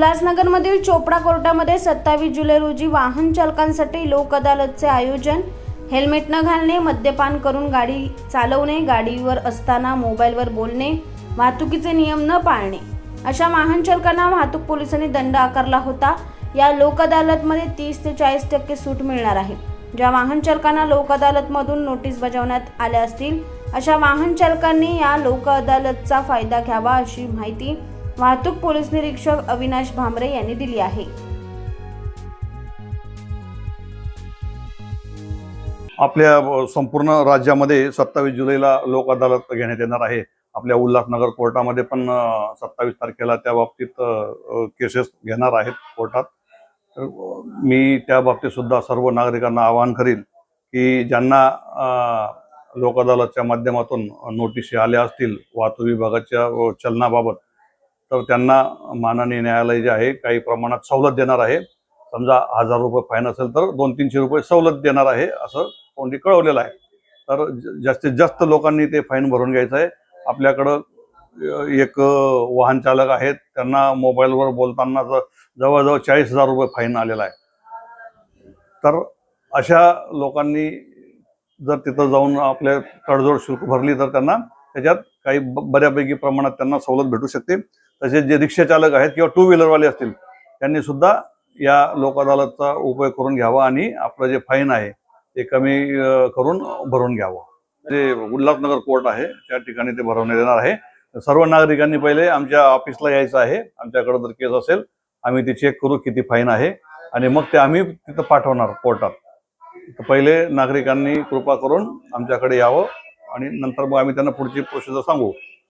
उल्हासनगरमधील चोपडा कोर्टामध्ये सत्तावीस जुलै रोजी वाहन चालकांसाठी लोक अदालतचे आयोजन. हेल्मेट न घालणे मद्यपान करून गाडी चालवणे गाडीवर असताना मोबाईलवर बोलणे वाहतुकीचे नियम न पाळणे. अशा वाहन चालकांना वाहतूक पोलिसांनी दंड आकारला होता. या लोक अदालतमध्ये तीस ते चाळीस टक्के सूट मिळणार आहे. ज्या वाहन चालकांना लोक अदालतमधून नोटीस बजावण्यात आल्या असतील अशा वाहन चालकांनी या लोक अदालतचा फायदा घ्यावा अशी माहिती वाहतूक पोलीस निरीक्षक अविनाश भामरे यांनी दिली आहे. आपल्या संपूर्ण राज्यामध्ये सत्तावीस जुलैला लोक अदालत घेण्यात येणार आहे. आपल्या उल्हासनगर कोर्टामध्ये पण सत्तावीस तारखेला त्या बाबतीत केसेस घेणार आहेत कोर्टात. मी त्या बाबतीत सुद्धा सर्व नागरिकांना आवाहन करील की ज्यांना लोक अदालतच्या माध्यमातून नोटिशी आल्या असतील वाहतूक विभागाच्या चलनाबाबत तर त्यांना माननीय न्यायालय जे आहे काही प्रमाणात सवलत देणार आहे. समजा हजार रुपये फाईन असेल तर दोन तीनशे रुपये सवलत देणार आहे असं कोणी कळवलेलं आहे. तर ज- जास्तीत जास्त लोकांनी ते फाईन भरून घ्यायचं आहे. आपल्याकडं एक वाहन चालक आहेत त्यांना मोबाईलवर बोलताना जवळजवळ चाळीस हजार रुपये फाईन आलेला आहे. तर अशा लोकांनी जर तिथं जाऊन आपल्या तडजोड शुल्क भरली तर त्यांना त्याच्यात काही बऱ्यापैकी प्रमाणात त्यांना सवलत भेटू शकते. तसेच जे रिक्षाचालक आहेत किंवा टू व्हीलरवाले असतील त्यांनी सुद्धा या लोक अदालतचा उपयोग करून घ्यावा आणि आपलं जे फाईन आहे ते कमी करून भरून घ्यावं. जे उल्हासनगर कोर्ट आहे त्या ठिकाणी ते भरवण्यात येणार आहे. सर्व नागरिकांनी पहिले आमच्या ऑफिसला यायचं आहे. आमच्याकडे जर केस असेल आम्ही ती चेक करू किती फाईन आहे. आणि मग ते आम्ही तिथं पाठवणार कोर्टात. तर पहिले नागरिकांनी कृपा करून आमच्याकडे यावं आणि नंतर मग आम्ही त्यांना पुढची प्रोसिजर सांगू.